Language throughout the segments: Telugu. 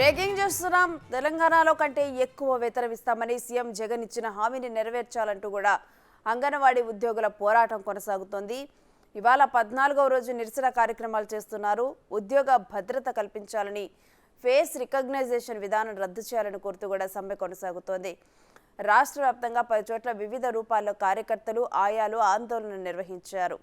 బ్రేకింగ్ చూస్తున్నాం. తెలంగాణలో కంటే ఎక్కువ వేతనం ఇస్తామని సీఎం జగన్ ఇచ్చిన హామీని నెరవేర్చాలంటూ కూడా అంగన్వాడీ ఉద్యోగుల పోరాటం కొనసాగుతోంది. ఇవాళ పద్నాలుగవ రోజు నిరసన కార్యక్రమాలు చేస్తున్నారు. ఉద్యోగ భద్రత కల్పించాలని ఫేస్ రికగ్నైజేషన్ విధానం రద్దు చేయాలని కోరుతూ కూడా సమ్మె కొనసాగుతోంది. రాష్ట్ర వ్యాప్తంగా పలు చోట్ల వివిధ రూపాల్లో కార్యకర్తలు ఆయాలు ఆందోళన నిర్వహించారు.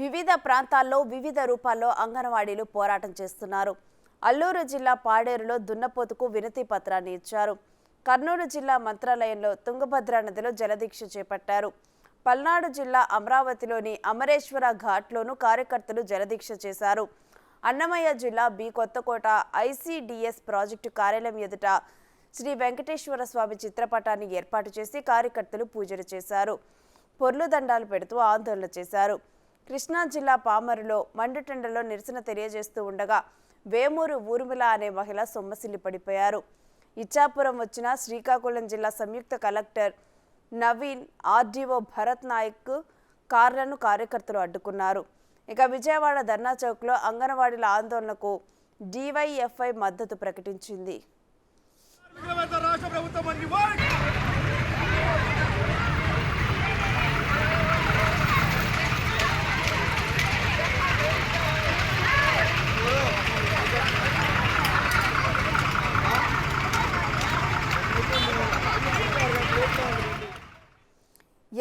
వివిధ ప్రాంతాల్లో వివిధ రూపాల్లో అంగన్వాడీలు పోరాటం చేస్తున్నారు. అల్లూరు జిల్లా పాడేరులో దున్నపోతుకు వినతి పత్రాన్ని ఇచ్చారు. కర్నూలు జిల్లా మంత్రాలయంలో తుంగభద్ర నదిలో జలదీక్ష చేపట్టారు. పల్నాడు జిల్లా అమరావతిలోని అమరేశ్వర ఘాట్లోనూ కార్యకర్తలు జలదీక్ష చేశారు. అన్నమయ్య జిల్లా బి కొత్తకోట ఐసిడిఎస్ ప్రాజెక్టు కార్యాలయం ఎదుట శ్రీ వెంకటేశ్వర స్వామి చిత్రపటాన్ని ఏర్పాటు చేసి కార్యకర్తలు పూజలు చేశారు. పొర్లు దండాలు పెడుతూ ఆందోళన చేశారు. కృష్ణా జిల్లా పామరులో మండుటెండలో నిరసన తెలియజేస్తూ ఉండగా వేమూరు ఊర్మిళ అనే మహిళ సొమ్మసిల్లి పడిపోయారు. ఇచ్చాపురం వచ్చిన శ్రీకాకుళం జిల్లా సంయుక్త కలెక్టర్ నవీన్ ఆర్డీఓ భరత్ నాయక్ కార్లను కార్యకర్తలు అడ్డుకున్నారు. ఇక విజయవాడ ధర్నా చౌక్లో అంగన్వాడీల ఆందోళనకు డివైఎఫ్ఐ మద్దతు ప్రకటించింది. రాష్ట్ర ప్రభుత్వం అన్ని వారికి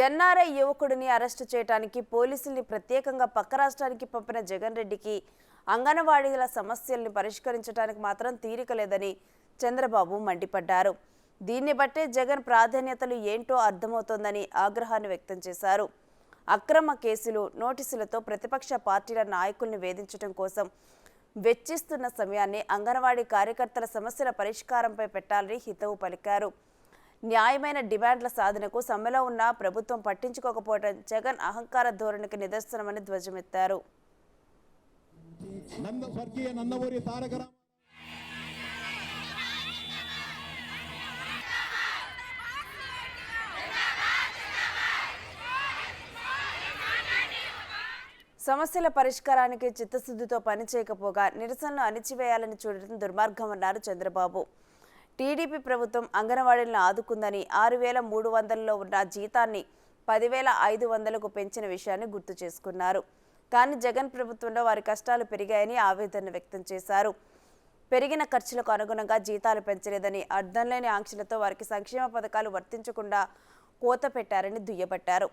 ఎన్ఆర్ఐ యువకుడిని అరెస్టు చేయడానికి పోలీసుల్ని ప్రత్యేకంగా పక్క రాష్ట్రానికి పంపిన జగన్ రెడ్డికి అంగన్వాడీల సమస్యల్ని పరిష్కరించడానికి మాత్రం తీరిక లేదని చంద్రబాబు మండిపడ్డారు. దీన్ని బట్టే జగన్ ప్రాధాన్యతలు ఏంటో అర్థమవుతోందని ఆగ్రహాన్ని వ్యక్తం చేశారు. అక్రమ కేసులు నోటీసులతో ప్రతిపక్ష పార్టీల నాయకుల్ని వేధించడం కోసం వెచ్చిస్తున్న సమయాన్ని అంగన్వాడీ కార్యకర్తల సమస్యల పరిష్కారంపై పెట్టాలని హితవు పలికారు. న్యాయమైన డిమాండ్ల సాధనకు సమ్మెలో ఉన్న ప్రభుత్వం పట్టించుకోకపోవడం జగన్ అహంకార ధోరణికి నిదర్శనమని ధ్వజమెత్తారు. సమస్యల పరిష్కారానికి చిత్తశుద్ధితో పనిచేయకపోగా నిరసనలు అణిచివేయాలని చూడటం దుర్మార్గమన్నారు చంద్రబాబు. టీడీపీ ప్రభుత్వం అంగన్వాడీలను ఆదుకుందని ఆరు వేల మూడు వందలలో ఉన్న జీతాన్ని పదివేల ఐదు వందలకు పెంచిన విషయాన్ని గుర్తు చేసుకున్నారు. కానీ జగన్ ప్రభుత్వంలో వారి కష్టాలు పెరిగాయని ఆవేదన వ్యక్తం చేశారు. పెరిగిన ఖర్చులకు అనుగుణంగా జీతాలు పెంచలేదని అర్థం లేని ఆంక్షలతో వారికి సంక్షేమ పథకాలు వర్తించకుండా కోత పెట్టారని దుయ్యబట్టారు.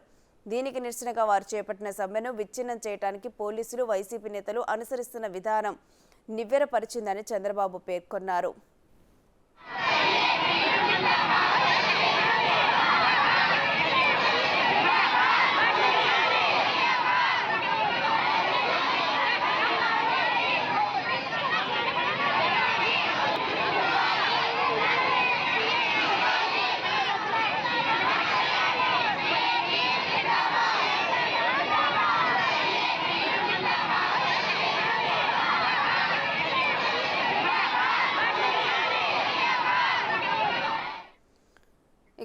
దీనికి నిరసనగా వారు చేపట్టిన సమ్మెను విచ్ఛిన్నం చేయడానికి పోలీసులు వైసీపీ నేతలు అనుసరిస్తున్న విధానం నివ్వెరపరిచిందని చంద్రబాబు పేర్కొన్నారు.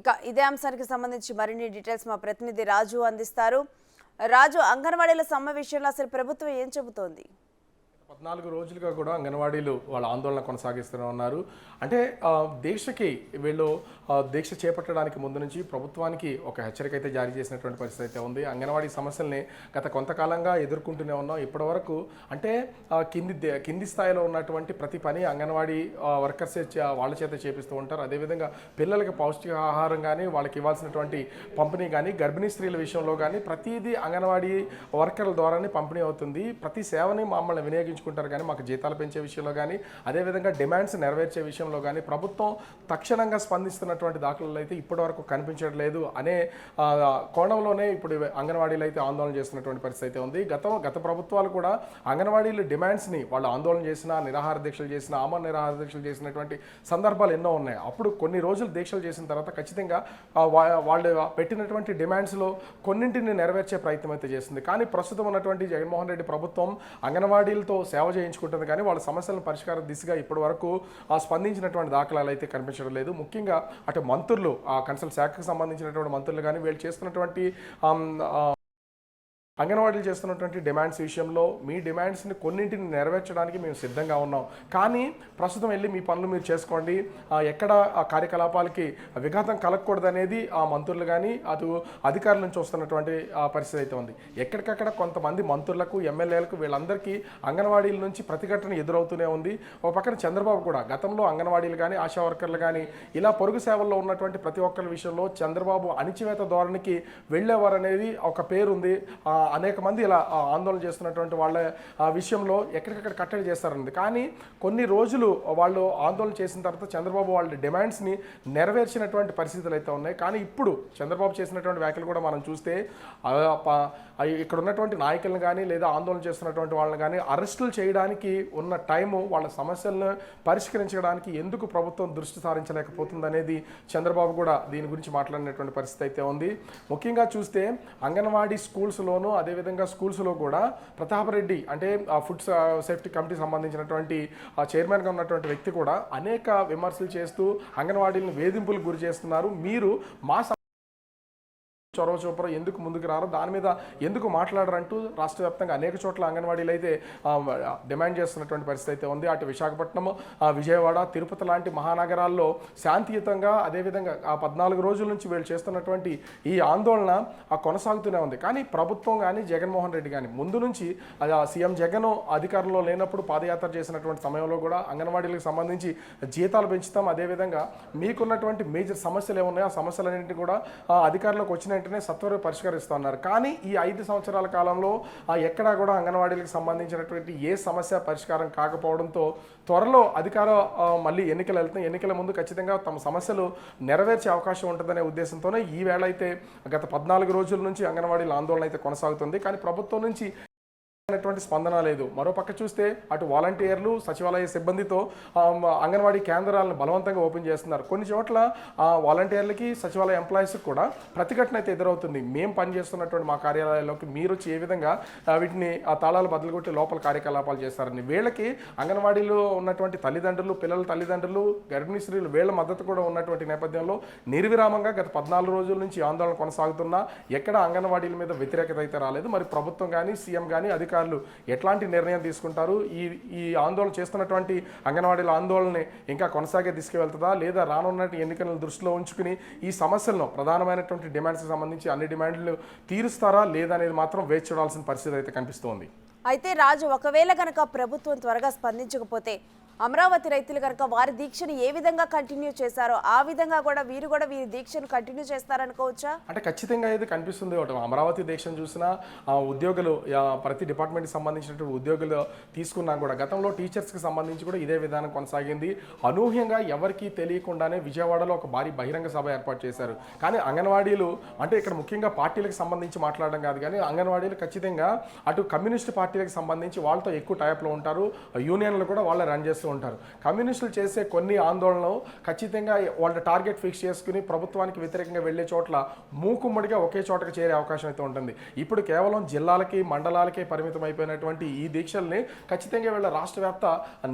ఇక ఇదే అంశానికి సంబంధించి మరిన్ని డీటెయిల్స్ మా ప్రతినిధి రాజు అందిస్తారు. రాజు అంగన్వాడీల సమ్మె విషయంలో అసలు ప్రభుత్వం ఏం చెబుతోంది? పద్నాలుగు రోజులుగా కూడా అంగన్వాడీలు వాళ్ళ ఆందోళన కొనసాగిస్తూనే ఉన్నారు. అంటే దీక్షకి వీళ్ళు దీక్ష చేపట్టడానికి ముందు నుంచి ప్రభుత్వానికి ఒక హెచ్చరిక అయితే జారీ చేసినటువంటి పరిస్థితి అయితే ఉంది. అంగన్వాడీ సమస్యల్ని గత కొంతకాలంగా ఎదుర్కొంటూనే ఉన్నాం. ఇప్పటివరకు అంటే కింది దే- కింది స్థాయిలో ఉన్నటువంటి ప్రతి పని అంగన్వాడీ వర్కర్స్ వాళ్ళ చేత చేపిస్తూ ఉంటారు. అదేవిధంగా పిల్లలకి పౌష్టికాహారం కానీ వాళ్ళకి ఇవ్వాల్సినటువంటి పంపిణీ కానీ గర్భిణీ స్త్రీల విషయంలో కానీ ప్రతిదీ అంగన్వాడీ వర్కర్ల ద్వారానే పంపిణీ అవుతుంది. ప్రతి సేవని మమ్మల్ని వినియోగించుకుంటూ పెంచుకుంటారు కానీ మాకు జీతాలు పెంచే విషయంలో కానీ అదేవిధంగా డిమాండ్స్ నెరవేర్చే విషయంలో కానీ ప్రభుత్వం తక్షణంగా స్పందిస్తున్నటువంటి దాఖలు అయితే ఇప్పటివరకు కనిపించట్లేదు అనే కోణంలోనే ఇప్పుడు అంగన్వాడీలు అయితే ఆందోళన చేస్తున్నటువంటి పరిస్థితి అయితే ఉంది. గత గత ప్రభుత్వాలు కూడా అంగన్వాడీలు డిమాండ్స్ని వాళ్ళు ఆందోళన చేసిన నిరాహార దీక్షలు చేసిన ఆమరణ నిరాహార దీక్షలు చేసినటువంటి సందర్భాలు ఎన్నో ఉన్నాయి. అప్పుడు కొన్ని రోజులు దీక్షలు చేసిన తర్వాత ఖచ్చితంగా వాళ్ళు పెట్టినటువంటి డిమాండ్స్లో కొన్నింటిని నెరవేర్చే ప్రయత్నం అయితే చేస్తుంది. కానీ ప్రస్తుతం ఉన్నటువంటి జగన్మోహన్ రెడ్డి ప్రభుత్వం అంగన్వాడీలతో సేవ చేయించుకుంటుంది కానీ వాళ్ళ సమస్యలను పరిష్కారం దిశగా ఇప్పటి వరకు ఆ, స్పందించినటువంటి దాఖలాలు అయితే కనిపించడం లేదు. ముఖ్యంగా అటు మంత్రులు ఆ కన్సల్ శాఖకు సంబంధించినటువంటి మంత్రులు కానీ వీళ్ళు చేస్తున్నటువంటి అంగన్వాడీలు చేస్తున్నటువంటి డిమాండ్స్ విషయంలో మీ డిమాండ్స్ని కొన్నింటిని నెరవేర్చడానికి మేము సిద్ధంగా ఉన్నాం. కానీ ప్రస్తుతం వెళ్ళి మీ పనులు మీరు చేసుకోండి. ఎక్కడ ఆ కార్యకలాపాలకి విఘాతం కలగకూడదనేది ఆ మంత్రులు కానీ అటు అధికారుల నుంచి వస్తున్నటువంటి పరిస్థితి అయితే ఉంది. ఎక్కడికక్కడ కొంతమంది మంత్రులకు ఎమ్మెల్యేలకు వీళ్ళందరికీ అంగన్వాడీల నుంచి ప్రతిఘటన ఎదురవుతూనే ఉంది. ఒక పక్కన చంద్రబాబు కూడా గతంలో అంగన్వాడీలు కానీ ఆశా వర్కర్లు కానీ ఇలా పొరుగు సేవల్లో ఉన్నటువంటి ప్రతి ఒక్కరి విషయంలో చంద్రబాబు అణిచివేత ధోరణికి వెళ్ళేవారు అనేది ఒక పేరుంది. అనేక మంది ఇలా ఆందోళన చేస్తున్నటువంటి వాళ్ళ విషయంలో ఎక్కడికక్కడ కట్టడి చేస్తారండి కానీ కొన్ని రోజులు వాళ్ళు ఆందోళన చేసిన తర్వాత చంద్రబాబు వాళ్ళ డిమాండ్స్ని నెరవేర్చినటువంటి పరిస్థితులు అయితే ఉన్నాయి. కానీ ఇప్పుడు చంద్రబాబు చేసినటువంటి వ్యాఖ్యలు కూడా మనం చూస్తే ఇక్కడ ఉన్నటువంటి నాయకులను కానీ లేదా ఆందోళన చేస్తున్నటువంటి వాళ్ళని కానీ అరెస్టులు చేయడానికి ఉన్న టైము వాళ్ళ సమస్యలను పరిష్కరించడానికి ఎందుకు ప్రభుత్వం దృష్టి సారించలేకపోతుంది అనేది చంద్రబాబు కూడా దీని గురించి మాట్లాడినటువంటి పరిస్థితి అయితే ఉంది. ముఖ్యంగా చూస్తే అంగన్వాడీ స్కూల్స్లోనూ అదేవిధంగా స్కూల్స్లో కూడా ప్రతాపరెడ్డి అంటే ఫుడ్ సేఫ్టీ కమిటీ సంబంధించినటువంటి చైర్మన్గా ఉన్నటువంటి వ్యక్తి కూడా అనేక విమర్శలు చేస్తూ అంగన్వాడీలను వేధింపులకు గురి చేస్తున్నారు. మీరు మా చొరవ చూపరు ఎందుకు ముందుకు రారు దాని మీద ఎందుకు మాట్లాడరంటూ రాష్ట్ర వ్యాప్తంగా అనేక చోట్ల అంగన్వాడీలు అయితే డిమాండ్ చేస్తున్నటువంటి పరిస్థితి అయితే ఉంది. అటు విశాఖపట్నం విజయవాడ తిరుపతి లాంటి మహానగరాల్లో శాంతియుతంగా అదేవిధంగా ఆ పద్నాలుగు రోజుల నుంచి వీళ్ళు చేస్తున్నటువంటి ఈ ఆందోళన కొనసాగుతూనే ఉంది. కానీ ప్రభుత్వం కానీ జగన్మోహన్ రెడ్డి కానీ ముందు నుంచి సీఎం జగన్ అధికారంలో లేనప్పుడు పాదయాత్ర చేసినటువంటి సమయంలో కూడా అంగన్వాడీలకు సంబంధించి జీతాలు పెంచుతాం. అదేవిధంగా మీకున్నటువంటి మేజర్ సమస్యలు ఏమున్నాయో ఆ సమస్యలన్నింటినీ కూడా అధికారంలోకి వచ్చిన వెంటనే సత్వర పరిష్కరిస్తున్నారు కానీ ఈ ఐదు సంవత్సరాల కాలంలో ఎక్కడా కూడా అంగన్వాడీలకు సంబంధించినటువంటి ఏ సమస్య పరిష్కారం కాకపోవడంతో త్వరలో అధికార మళ్ళీ ఎన్నికలు వెళ్తాయి ఎన్నికల ముందు ఖచ్చితంగా తమ సమస్యలు నెరవేర్చే అవకాశం ఉంటుందనే ఉద్దేశంతోనే ఈ వేళ అయితే గత పద్నాలుగు రోజుల నుంచి అంగన్వాడీల ఆందోళన అయితే కొనసాగుతుంది. కానీ ప్రభుత్వం నుంచి అనేటువంటి స్పందన లేదు. మరోపక్క చూస్తే అటు వాలంటీర్లు సచివాలయ సిబ్బందితో అంగన్వాడీ కేంద్రాలను బలవంతంగా ఓపెన్ చేస్తున్నారు. కొన్ని చోట్ల ఆ, వాలంటీర్లకి సచివాలయ ఎంప్లాయీస్కి కూడా ప్రతిఘటన అయితే ఎదురవుతుంది. మేము పనిచేస్తున్నటువంటి మా కార్యాలయాల్లోకి మీరు వచ్చి ఏ విధంగా వీటిని ఆ తాళాలు బదులుగొట్టి లోపల కార్యకలాపాలు చేస్తారని. వీళ్ళకి అంగన్వాడీలో ఉన్నటువంటి తల్లిదండ్రులు పిల్లల తల్లిదండ్రులు గర్భిణీ స్త్రీలు వీళ్ళ మద్దతు కూడా ఉన్నటువంటి నేపథ్యంలో నిర్విరామంగా గత పద్నాలుగు రోజుల నుంచి ఆందోళన కొనసాగుతున్నా. ఎక్కడ అంగన్వాడీల మీద వ్యతిరేకత అయితే రాలేదు. మరి ప్రభుత్వం కానీ సీఎం కానీ అధికారులు ఎట్లాంటి నిర్ణయం తీసుకుంటారు? ఈ ఈ ఆందోళన చేస్తున్నటువంటి అంగన్వాడీల ఆందోళనని ఇంకా కొనసాగే తీసుకువెళ్తుందా లేదా రానున్న ఎన్నికలను దృష్టిలో ఉంచుకుని ఈ సమస్యలను ప్రధానమైనటువంటి డిమాండ్స్కి సంబంధించి అన్ని డిమాండ్లు తీరుస్తారా? లేదా అనేది మాత్రం వేచి చూడాల్సిన పరిస్థితి అయితే కనిపిస్తోంది. అయితే రాజు ఒకవేళ కనుక ప్రభుత్వం త్వరగా స్పందించకపోతే అమరావతి రైతులు కనుక వారి దీక్షను ఏ విధంగా కంటిన్యూ చేశారో ఆ విధంగా కూడా వీరు కూడా వీరి దీక్షను కంటిన్యూ చేస్తారనుకోవచ్చా? అంటే ఖచ్చితంగా ఇది కనిపిస్తుంది. ఒకటి అమరావతి దేశం చూసినా ఆ ఉద్యోగులు ప్రతి డిపార్ట్మెంట్కి సంబంధించినటువంటి ఉద్యోగులు తీసుకున్నా కూడా గతంలో టీచర్స్కి సంబంధించి కూడా ఇదే విధానం కొనసాగింది. అనూహ్యంగా ఎవరికీ తెలియకుండానే విజయవాడలో ఒక భారీ బహిరంగ సభ ఏర్పాటు చేశారు. కానీ అంగన్వాడీలు అంటే ఇక్కడ ముఖ్యంగా పార్టీలకు సంబంధించి మాట్లాడడం కాదు కానీ అంగన్వాడీలు ఖచ్చితంగా అటు కమ్యూనిస్ట్ పార్టీలకు సంబంధించి వాళ్ళతో ఎక్కువ టైప్లో ఉంటారు. యూనియన్లు కూడా వాళ్ళే రన్ చేస్తూ ఉంటారు. కమ్యూనిస్టులు చేసే కొన్ని ఆందోళనలు ఖచ్చితంగా వాళ్ళ టార్గెట్ ఫిక్స్ చేసుకుని ప్రభుత్వానికి వ్యతిరేకంగా వెళ్ళే చోట్ల మూకుమ్మడిగా ఒకే చోటకి చేరే అవకాశం అయితే ఉంటుంది. ఇప్పుడు కేవలం జిల్లాలకి మండలాలకే పరిమితం అయిపోయినటువంటి ఈ దీక్షల్ని ఖచ్చితంగా వీళ్ళ రాష్ట్ర వ్యాప్త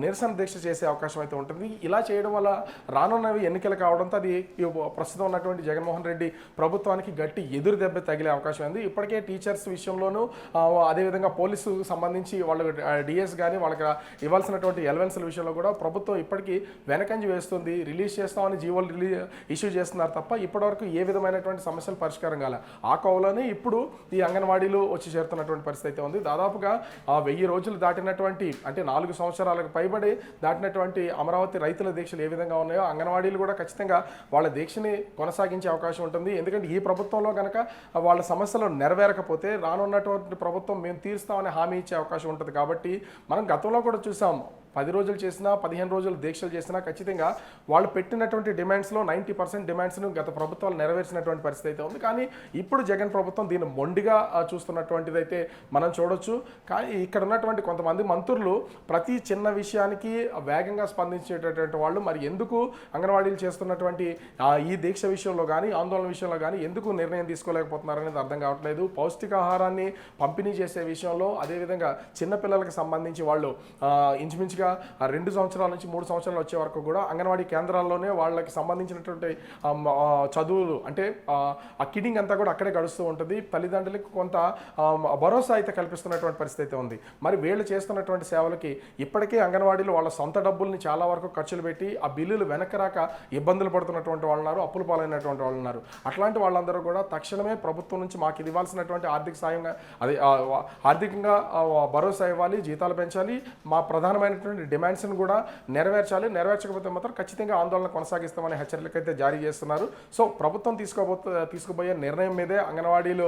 నిరసన దీక్ష చేసే అవకాశం అయితే ఉంటుంది. ఇలా చేయడం వల్ల రానున్నవి ఎన్నికలు కావడంతో అది ప్రస్తుతం ఉన్నటువంటి జగన్మోహన్ రెడ్డి ప్రభుత్వానికి గట్టి ఎదురు దెబ్బ తగిలే అవకాశం ఉంది. ఇప్పటికే టీచర్స్ విషయంలోనూ అదేవిధంగా పోలీసు సంబంధించి వాళ్ళు డిఎస్ కానీ వాళ్ళకి ఇవ్వాల్సినటువంటి ఎలవెన్స్ల విషయంలో విషయంలో కూడా ప్రభుత్వం ఇప్పటికీ వెనకంజి వేస్తుంది. రిలీజ్ చేస్తామని జీవోలు రిలీజ్ ఇష్యూ చేస్తున్నారు తప్ప ఇప్పటివరకు ఏ విధమైనటువంటి సమస్యలు పరిష్కారం కాలే. ఆ కోవలోనే ఇప్పుడు ఈ అంగన్వాడీలు వచ్చి చేరుతున్నటువంటి పరిస్థితి అయితే ఉంది. దాదాపుగా ఆ వెయ్యి రోజులు దాటినటువంటి అంటే నాలుగు సంవత్సరాలకు పైబడి దాటినటువంటి అమరావతి రైతుల దీక్షలు ఏ విధంగా ఉన్నాయో అంగన్వాడీలు కూడా ఖచ్చితంగా వాళ్ళ దీక్షని కొనసాగించే అవకాశం ఉంటుంది. ఎందుకంటే ఈ ప్రభుత్వంలో కనుక వాళ్ళ సమస్యలు నెరవేరకపోతే రానున్నటువంటి ప్రభుత్వం మేము తీరుస్తామని హామీ ఇచ్చే అవకాశం ఉంటుంది. కాబట్టి మనం గతంలో కూడా చూసాం పది రోజులు చేసినా పదిహేను రోజులు దీక్షలు చేసినా ఖచ్చితంగా వాళ్ళు పెట్టినటువంటి డిమాండ్స్లో నైంటీ పర్సెంట్ డిమాండ్స్ను గత ప్రభుత్వాలు నెరవేర్చినటువంటి పరిస్థితి అయితే ఉంది. కానీ ఇప్పుడు జగన్ ప్రభుత్వం దీన్ని మొండిగా చూస్తున్నటువంటిదైతే చూస్తున్నటువంటిది అయితే మనం చూడొచ్చు. కానీ ఇక్కడ ఉన్నటువంటి కొంతమంది మంత్రులు ప్రతి చిన్న విషయానికి వేగంగా స్పందించేటటువంటి వాళ్ళు. మరి ఎందుకు అంగన్వాడీలు చేస్తున్నటువంటి ఈ దీక్ష విషయంలో కానీ ఆందోళన విషయంలో కానీ ఎందుకు నిర్ణయం తీసుకోలేకపోతున్నారు అనేది అర్థం కావట్లేదు. పౌష్టికాహారాన్ని పంపిణీ చేసే విషయంలో అదేవిధంగా చిన్నపిల్లలకు సంబంధించి వాళ్ళు ఇంచుమించుగా మంచిగా ఆ రెండు సంవత్సరాల నుంచి మూడు సంవత్సరాలు వచ్చే వరకు కూడా అంగన్వాడీ కేంద్రాల్లోనే వాళ్ళకి సంబంధించినటువంటి చదువులు అంటే ఆ, కిడింగ్ అంతా కూడా అక్కడే గడుస్తూ ఉంటుంది. తల్లిదండ్రులకు కొంత భరోసా అయితే కల్పిస్తున్నటువంటి పరిస్థితి అయితే ఉంది. మరి వీళ్ళు చేస్తున్నటువంటి సేవలకి ఇప్పటికే అంగన్వాడీలు వాళ్ళ సొంత డబ్బుల్ని చాలా వరకు ఖర్చులు పెట్టి ఆ బిల్లులు వెనక రాక ఇబ్బందులు పడుతున్నటువంటి వాళ్ళు ఉన్నారు అప్పులు పాలైనటువంటి వాళ్ళు ఉన్నారు. అట్లాంటి వాళ్ళందరూ కూడా తక్షణమే ప్రభుత్వం నుంచి మాకు ఇది ఇవ్వాల్సినటువంటి ఆర్థిక సాయంగా అదే ఆర్థికంగా భరోసా ఇవ్వాలి జీతాలు పెంచాలి. మా ప్రధానమైనటువంటి డిమాండ్స్ని కూడా నెరవేర్చాలి. నెరవేర్చకపోతే మాత్రం ఖచ్చితంగా ఆందోళన కొనసాగిస్తామని హెచ్చరికలు అయితే జారీ చేస్తున్నారు. సో ప్రభుత్వం తీసుకోబోతు తీసుకుపోయే నిర్ణయం మీదే అంగన్వాడీలు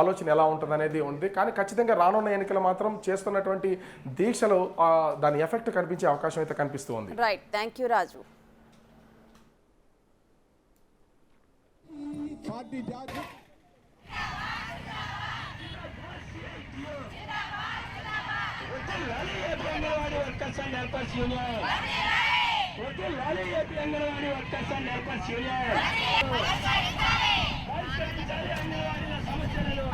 ఆలోచన ఎలా ఉంటుంది అనేది ఉంది. కానీ ఖచ్చితంగా రానున్న ఎన్నికలు మాత్రం చేస్తున్నటువంటి దీక్షలు ఆ, దాని ఎఫెక్ట్ కనిపించే అవకాశం అయితే కనిపిస్తూ ఉంది. Right thank you Raju party Anganwadi workers and helpers union. వద్దు లాలి AP Anganwadi workers and helpers union. పరిష్కరించాలి అంగన్వాడీల సమస్యలను